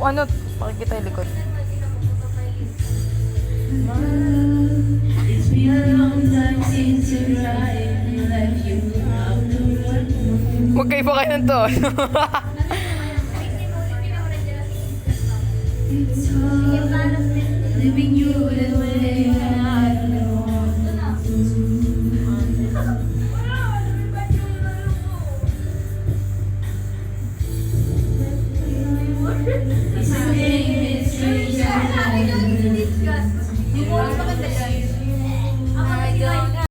ano, pakikita yung likod. It's been a long time since you arrived and left you out. Magkaiba kayo ng tono. It's hard living you the way I.